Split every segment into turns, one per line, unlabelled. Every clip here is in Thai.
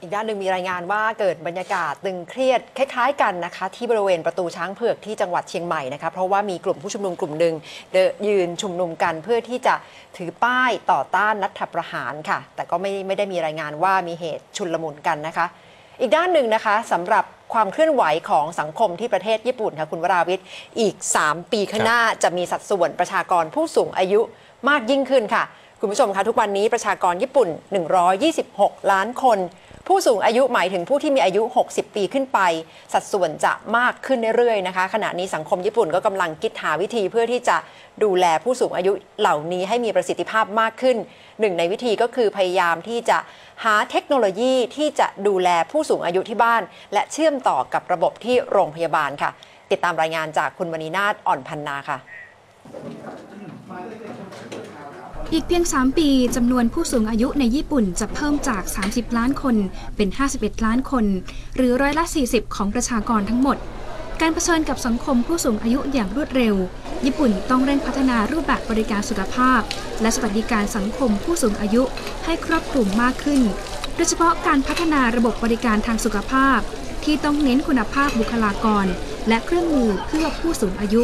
อีกด้านหนึ่งมีรายงานว่าเกิดบรรยากาศตึงเครียดคล้ายๆกันนะคะ ที่บริเวณประตูช้างเผือกที่จังหวัดเชียงใหม่นะคะเพราะว่ามีกลุ่มผู้ชุมนุมกลุ่มหนึ่งเดินยืนชุมนุมกันเพื่อที่จะถือป้ายต่อต้านรัฐประหารค่ะ แต่ก็ไม่ไม่ได้มีรายงานว่ามีเหตุชุลมุนกันนะคะ อีกด้านหนึ่งนะคะสำหรับความเคลื่อนไหวของสังคมที่ประเทศญี่ปุ่นค่ะคุณวราวิทย์อีก 3 ปีข้างหน้าจะมีสัดส่วนประชากรผู้สูงอายุมากยิ่งขึ้นค่ะ คุณผู้ชมคะทุกวันนี้ประชากรญี่ปุ่น 126 ล้านคน ผู้สูงอายุหมายถึงผู้ที่มีอายุ 60 ปีขึ้นไป สัดส่วนจะมากขึ้นเรื่อยๆนะคะ ขณะนี้สังคมญี่ปุ่นก็กำลังคิดหาวิธีเพื่อที่จะดูแลผู้สูงอายุเหล่านี้ให้มีประสิทธิภาพมากขึ้น หนึ่งในวิธีก็คือพยายามที่จะหาเทคโนโลยีที่จะดูแลผู้สูงอายุที่บ้าน และเชื่อมต่อกับระบบที่โรงพยาบาลค่ะ ติดตามรายงานจากคุณมณีนาฏอ่อนพันนาค่ะ
อีกเพียง 3 ปีจำนวนผู้สูงอายุในญี่ปุ่นจะเพิ่มจาก 30 ล้านคนเป็น 51 ล้านคน หรือร้อยละ 40 ของประชากรทั้งหมด การเผชิญกับสังคมผู้สูงอายุอย่างรวดเร็ว ญี่ปุ่นต้องเร่งพัฒนารูปแบบบริการสุขภาพ และสวัสดิการสังคมผู้สูงอายุให้ครอบคลุมมากขึ้น โดยเฉพาะการพัฒนาระบบบริการทางสุขภาพ ที่ต้องเน้นคุณภาพบุคลากร และเครื่องมือเพื่อผู้สูงอายุ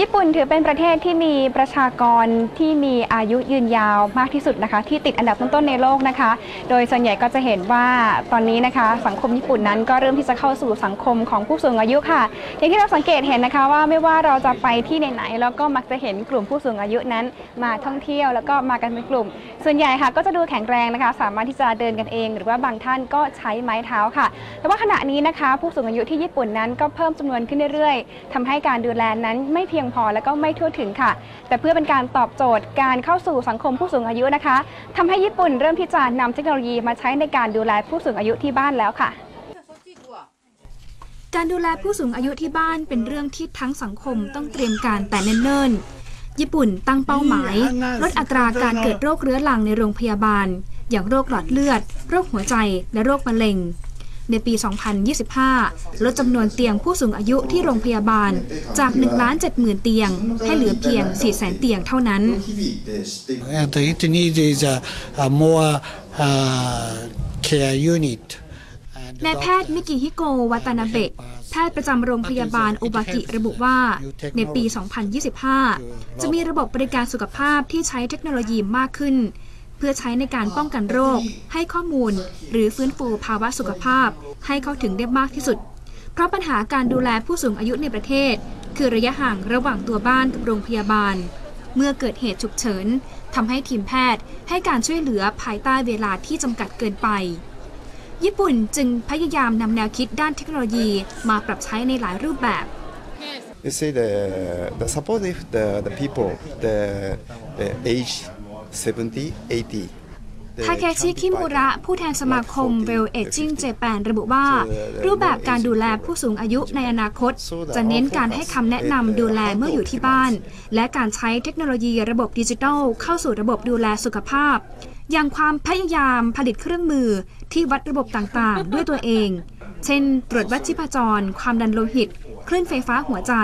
ญี่ปุ่นถือเป็นประเทศที่มีประชากรที่มีอายุยืนยาวมากที่สุดนะคะ ที่ติดอันดับต้นๆในโลกนะคะ โดยส่วนใหญ่ก็จะเห็นว่าตอนนี้นะคะ สังคมญี่ปุ่นนั้นก็เริ่มที่จะเข้าสู่สังคมของผู้สูงอายุค่ะ อย่างที่เราสังเกตเห็นนะคะว่าไม่ว่าเราจะไปที่ไหนๆแล้วก็มักจะเห็นกลุ่มผู้สูงอายุนั้นมาท่องเที่ยวแล้วก็มากันเป็นกลุ่ม ส่วนใหญ่ค่ะก็จะดูแข็งแรงนะคะ สามารถที่จะเดินกันเอง หรือว่าบางท่านก็ใช้ไม้เท้าค่ะ แต่ว่าขณะนี้นะคะ ผู้สูงอายุที่ญี่ปุ่นนั้นก็เพิ่มจำนวนขึ้นเรื่อยๆทำให้การดูแลนั้นไม่เพียงพอและก็ไม่ทั่วถึงค่ะ แต่เพื่อเป็นการตอบโจทย์การเข้าสู่สังคมผู้สูงอายุนะคะทำให้ญี่ปุ่นเริ่มที่จะนำเทคโนโลยีมาใช้ในการดูแลผู้สูงอายุที่บ้านแล้วค่ะ
การดูแลผู้สูงอายุที่บ้านเป็นเรื่องที่ทั้งสังคมต้องเตรียมการแต่เนิ่นๆ ญี่ปุ่นตั้งเป้าหมาย ลดอัตราการเกิดโรคเรื้อรังในโรงพยาบาล อย่างโรคหลอดเลือด โรคหัวใจ และโรคมะเร็ง ในปี 2025 ลดจำนวนเตียงผู้สูงอายุที่โรงพยาบาลจาก1ล้าน7 0,000 เตียง ให้เหลือเพียง 4 0 0 0 0 เตียงเท่านั้น
and it needs is a, a more uh, care unit. And
นายแพทย์มิกิฮิโกะวัตานาเบะแพทย์ประจำโรงพยาบาลโอบากิระบุว่า ในปี 2025 จะมีระบบบริการสุขภาพที่ใช้เทคโนโลยีมากขึ้นเพื่อใช้ในการป้องกันโรค ให้ข้อมูล หรือฟื้นฟูภาวะสุขภาพ ให้เข้าถึงได้มากที่สุด เพราะปัญหาการดูแลผู้สูงอายุในประเทศ คือระยะห่างระหว่างตัวบ้านกับโรงพยาบาล เมื่อเกิดเหตุฉุกเฉินทำให้ทีมแพทย์ ให้การช่วยเหลือภายใต้เวลาที่จำกัดเกินไป ญี่ปุ่นจึงพยายามนำแนวคิดด้านเทคโนโลยีมาปรับใช้ในหลายรูปแบบ
You see the the suppose if the the people the the age 70, 80. they
ทาเคชิ
can be
คิมุระ
by
ผู้แทนสมาคม
like 40,
Well Aging
uh, 50.
Japan ระบุว่า รูปแบบการดูแลผู้สูงอายุในอนาคต จะเน้นการให้คำแนะนำดูแลเมื่ออยู่ที่บ้าน และการใช้เทคโนโลยีระบบดิจิทัล เข้าสู่ระบบดูแลสุขภาพ อย่างความพยายามผลิตเครื่องมือที่วัดระบบต่างๆ ด้วยตัวเอง เช่น ตรวจวัดชีพจร ความดันโลหิต คลื่นไฟฟ้าหัวใจ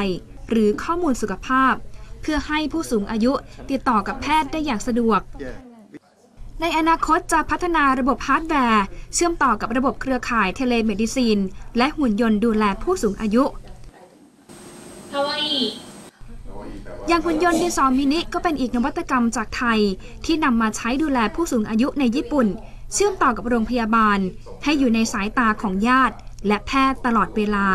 หรือข้อมูลสุขภาพ เพื่อให้ผู้สูงอายุติดต่อกับแพทย์ได้อย่างสะดวก ในอนาคตจะพัฒนาระบบฮาร์ดแวร์ เชื่อมต่อกับระบบเครือข่ายเทเลเมดิซีนและหุ่นยนต์ดูแลผู้สูงอายุอย่างหุ่นยนต์ดินสอมินิก็เป็นอีกนวัตกรรมจากไทย ที่นำมาใช้ดูแลผู้สูงอายุในญี่ปุ่น เชื่อมต่อกับโรงพยาบาล ให้อยู่ในสายตาของญาติ และแพทย์ตลอดเวลา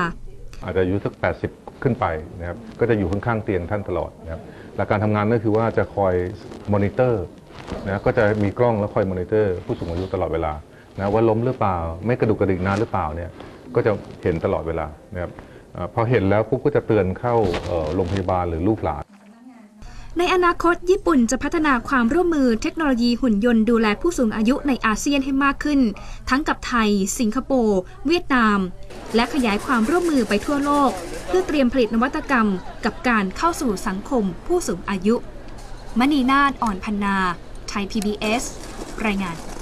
อาจจะอายุสัก 80 ขึ้นไปนะครับก็จะอยู่ข้างๆเตียงท่านตลอดนะครับหลักการทำงานก็คือว่าจะคอยมอนิเตอร์นะก็จะมีกล้องแล้วคอยมอนิเตอร์ ผู้สูงอายุตลอดเวลานะว่าล้มหรือเปล่า ไม่กระดุกกระดิกนานหรือเปล่าเนี่ยก็จะเห็นตลอดเวลานะครับพอเห็นแล้วปุ๊บก็จะเตือนเข้าโรงพยาบาลหรือลูกหลาน
ในอนาคตญี่ปุ่นจะพัฒนาความร่วมมือเทคโนโลยีหุ่นยนต์ดูแลผู้สูงอายุในอาเซียนให้มากขึ้น ทั้งกับไทย สิงคโปร์ เวียดนาม และขยายความร่วมมือไปทั่วโลก เพื่อเตรียมผลิตนวัตกรรม กับการเข้าสู่สังคมผู้สูงอายุ มณีนาฏอ่อนพันนา ไทย PBS รายงาน